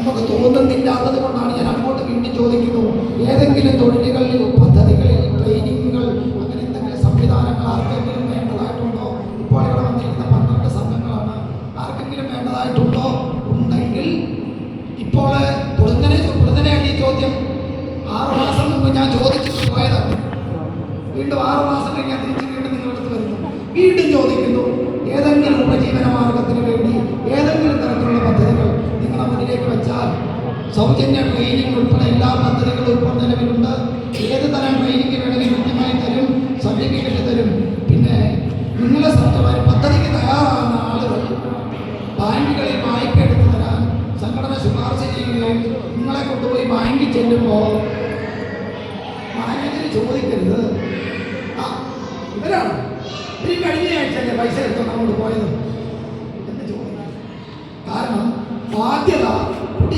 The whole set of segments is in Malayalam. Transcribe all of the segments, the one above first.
നമുക്ക് തോന്നുന്നില്ലാത്തത് കൊണ്ടാണ് ഞാൻ അങ്ങോട്ട് വീണ്ടും ചോദിക്കുന്നു. ഏതെങ്കിലും തൊഴിലുകളിൽ പദ്ധതികളിൽ ട്രെയിനിങ്ങുകൾ അങ്ങനെ എന്തെങ്കിലും സംവിധാനങ്ങൾ ആർക്കെങ്കിലും വേണ്ടതായിട്ടുണ്ടോ? ഇപ്പോൾ ഇവിടെ വന്നിരിക്കുന്ന പന്ത്രണ്ട് സംഘങ്ങളാണ്. ആർക്കെങ്കിലും വേണ്ടതായിട്ടുണ്ടോ? ഉണ്ടെങ്കിൽ ഇപ്പോൾ പൊടുന്നനെ പൊടുന്നനെയാണ് ഈ ചോദ്യം. ആറു മാസം മുമ്പ് ഞാൻ ചോദിച്ചിട്ട് പോയതാണ് വീണ്ടും ആറു മാസം കഴിഞ്ഞാൽ തിരിച്ച് വീണ്ടും നിങ്ങളടുത്ത് വരുന്നു. വീണ്ടും ചോദിക്കുന്നു. ഏതെങ്കിലും ഉപജീവന മാർഗത്തിന് വേണ്ടി ഏതെങ്കിലും തരത്തിലുള്ള പദ്ധതികൾ നിങ്ങളെ മുന്നിലേക്ക് വെച്ചാൽ സൗജന്യ ട്രെയിനിങ് ഉൾപ്പെടെ എല്ലാ പദ്ധതികളും ഇപ്പോൾ നിലവിലുണ്ട്. ഏത് തരം ട്രെയിനിങ് വേണമെങ്കിലും കൃത്യമായി തരും സർട്ടിഫിക്കറ്റ് തരും. പിന്നെ നിങ്ങളെ സർക്കാർ പദ്ധതിക്ക് തയ്യാറാകുന്ന ആളുകൾ ബാങ്കുകളിൽ വായ്പ എടുത്തു തരാൻ സംഘടന ശുപാർശ ചെയ്യുകയും നിങ്ങളെ കൊണ്ടുപോയി ബാങ്കിൽ ചെല്ലുമ്പോൾ മാനേജർ ചോദിക്കരുത്. ആ ഇവരാണ്. ഇവർ കഴിഞ്ഞയാഴ്ച പൈസ എടുത്തോണ്ട് അങ്ങോട്ട് പോയത്? എന്ന് ചോദിക്കാം കാരണം ബാധ്യത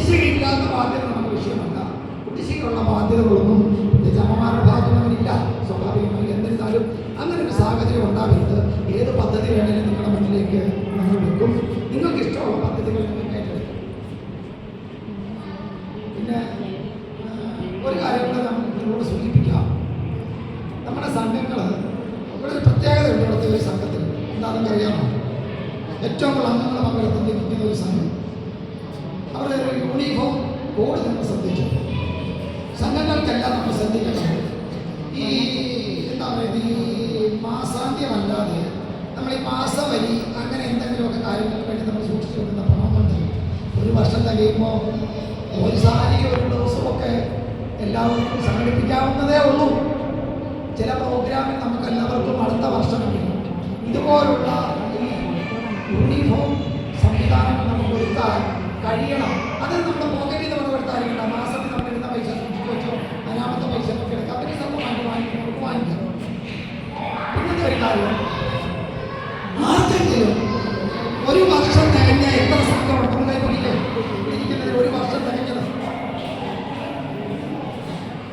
കുടിശ്ശികയില്ലാത്ത ബാധ്യത നമുക്ക് വിഷയമല്ല. കുടിശ്ശികയുള്ള ബാധ്യതകളൊന്നും ജനമാരുടെ ഭാഗത്തുനിന്നില്ല സ്വാഭാവികമായി എന്നിരുന്നാലും അങ്ങനെ ഒരു സാഹചര്യം ഉണ്ടാകരുത് ഏത് പദ്ധതി വേണമെങ്കിലും നിങ്ങളുടെ മുന്നിലേക്ക് നമ്മൾ വെക്കും. നിങ്ങൾക്ക് ഇഷ്ടമുള്ള പദ്ധതികൾ നിങ്ങൾക്ക് പിന്നെ ഒരു കാര്യം കൂടെ നിങ്ങളോട് സൂചിപ്പിക്കാം. നമ്മുടെ സംഘങ്ങൾ ഇവിടെ ഒരു പ്രത്യേകതയുണ്ട് ഇവിടുത്തെ ഒരു സംഘത്തിൽ. എന്താണെന്ന് അറിയാമോ ഏറ്റവും കൂടുതൽ അംഗങ്ങൾ പങ്കെടുത്തിരിക്കുന്ന ഒരു സംഘം. അവരുടെ ഒരു യൂണിഫോം കോഡ് നമ്മൾ ശ്രദ്ധിച്ചു. സംഘങ്ങൾക്കെല്ലാം നമ്മൾ ശ്രദ്ധിക്കണം. ഈ എന്താ പറയുക ഈ മാസാന്ത്യമല്ലാതെ നമ്മൾ ഈ മാസവരി അങ്ങനെ എന്തെങ്കിലുമൊക്കെ കാര്യങ്ങൾക്ക് വേണ്ടി നമ്മൾ സൂക്ഷിച്ചു കൊടുക്കുന്ന പണമുണ്ട്. ഒരു വർഷം കഴിയുമ്പോൾ ഒരു സാരിക്ക് ഒരു ദിവസമൊക്കെ എല്ലാവർക്കും സംഘടിപ്പിക്കാവുന്നതേ ഉള്ളൂ. ചില പ്രോഗ്രാമിൽ നമുക്ക് എല്ലാവർക്കും അടുത്ത വർഷം ഇതുപോലുള്ള ഈ യൂണിഫോം സംവിധാനങ്ങൾ നമുക്ക് ഒരുക്കാൻ കഴിയണം അത് നമ്മുടെ പോക്കറ്റിൽ നിന്ന് എടുത്തായിരിക്കണം മാസത്തിൽ നമ്മൾ ഇടുന്ന പൈസ സൂക്ഷിച്ച് വെച്ചോ പൈസ ഒക്കെ എടുക്കാം. അവർ സ്വന്തമായിട്ട് വാങ്ങിക്കും നമുക്ക് വാങ്ങിക്കാം. പിന്നത്തെ ഒരു കാര്യം. ആർക്കെങ്കിലും ഒരു വർഷം തികഞ്ഞ എത്ര സംഘം നമ്മളെ പിടിയില്ലേ ഇരിക്കുന്നതിൽ ഒരു വർഷം തികഞ്ഞത്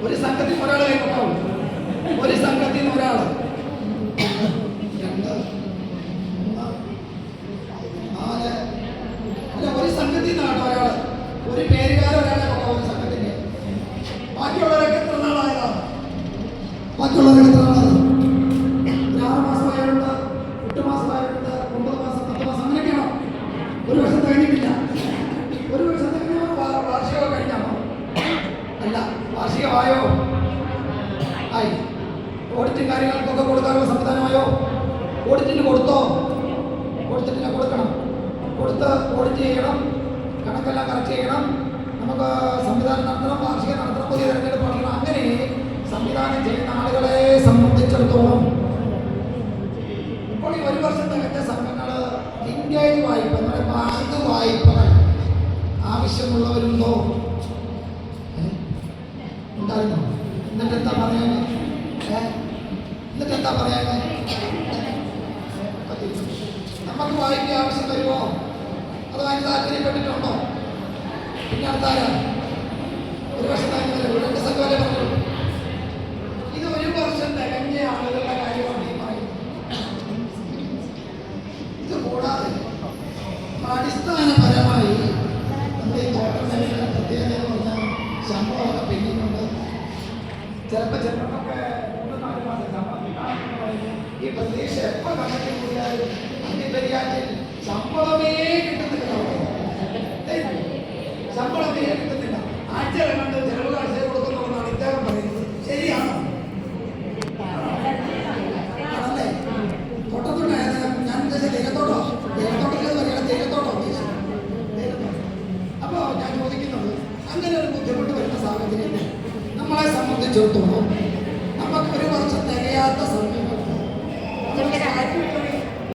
ഒരു സംഘത്തിൽ ഒരാളെ കൈക്കൊള്ളൂ ഒരു സംഘത്തിൽ നിന്ന് ഒരാൾ രണ്ട് മൂന്ന് നാല് അല്ല നിന്നാണ് ഒരാൾ ഒരു പേരുകാരൻ ഒരാളെ ഒരു സംഘത്തിന്റെ ബാക്കിയുള്ളവരൊക്കെ എത്ര നാളായതാണ് ബാക്കിയുള്ളവരൊക്കെ എത്ര നാളാണ് ആറ് ഒരു വർഷം കഴിഞ്ഞിട്ടില്ല. ഒരു വർഷം വാർഷികം കഴിഞ്ഞാണോ അല്ല വാർഷികമായോ? ആയി. ഓഡിറ്റും കാര്യങ്ങൾക്കൊക്കെ കൊടുക്കാനുള്ള സംവിധാനമായോ? ഓഡിറ്റിന് കൊടുത്തോ? കൊടുത്തിട്ടില്ല കൊടുക്കണം. കൊടുത്ത് ഓഡിറ്റ് ചെയ്യണം. കണക്കെല്ലാം കറക്റ്റ് ചെയ്യണം. നമുക്ക് സംവിധാനം നടത്തണം വാർഷികം നടത്തണം പുതിയ തെരഞ്ഞെടുപ്പ് നടത്തണം. അങ്ങനെ സംവിധാനം ചെയ്യുന്ന ആളുകളെ സംബന്ധിച്ചിടത്തോളം ഇപ്പോൾ ഈ ഒരു വർഷത്തെ എന്റെ സംഘങ്ങൾ ലിങ്കേജ് വായ്പ നമ്മുടെ ബാങ്ക് വായ്പകൾ ആവശ്യമുള്ളവരുണ്ടോ? ഉണ്ടായിരുന്നോ? എന്നിട്ട് എന്താ പറയാൻ എന്നിട്ട് എന്താ പറയാൻ നമുക്ക് വായ്പ ആവശ്യം വരുമോ? അതിന് താല്പര്യപ്പെട്ടിട്ടുണ്ടോ? പിന്നെ അടുത്താരാ? ഒരു വർഷം രണ്ട് സംഘമല്ലേ പറഞ്ഞു. ഇത് ഒരു വർഷം തികഞ്ഞ ആളുകളുടെ കാര്യമാണ് ഈ പറയുന്നത്. ഇത് കൂടാതെ അടിസ്ഥാനപരമായി നമ്മുടെ ഈ തോട്ടം മേഖല പ്രത്യേകത എന്ന് പറഞ്ഞാൽ ശമ്പളമൊക്കെ പെൻഡിങ്ങുണ്ട് ചിലപ്പോൾ ചിലപ്പോഴൊക്കെ മൂന്ന് നാല് മാസം ശമ്പളം ഈ പ്രതീക്ഷ എപ്പോൾ കണ്ടെത്തി കൂടിയാലും അന്യപരിയാറ്റിൽ ശമ്പളമേ കിട്ടുന്നില്ല. ശമ്പളമേ കിട്ടുന്നില്ല ആഴ്ച കണ്ട് ചെലവ് കാഴ്ച കൊടുക്കുന്നുണ്ടെന്നാണ് ഇദ്ദേഹം പറയുന്നത്. ശരിയാണോ? ആണല്ലേ? തോട്ടത്തോട്ടം ഞാൻ ഉദ്ദേശിച്ച തേയിലത്തോട്ടം? ഉദ്ദേശിച്ചത്. അപ്പോൾ ഞാൻ ചോദിക്കുന്നത് അങ്ങനെ ഒരു ബുദ്ധിമുട്ട് വരുന്ന സാഹചര്യത്തിൽ നമ്മളെ സംബന്ധിച്ചിടത്തോളം നമുക്ക് ഒരു വർഷം തികയാത്ത സമയം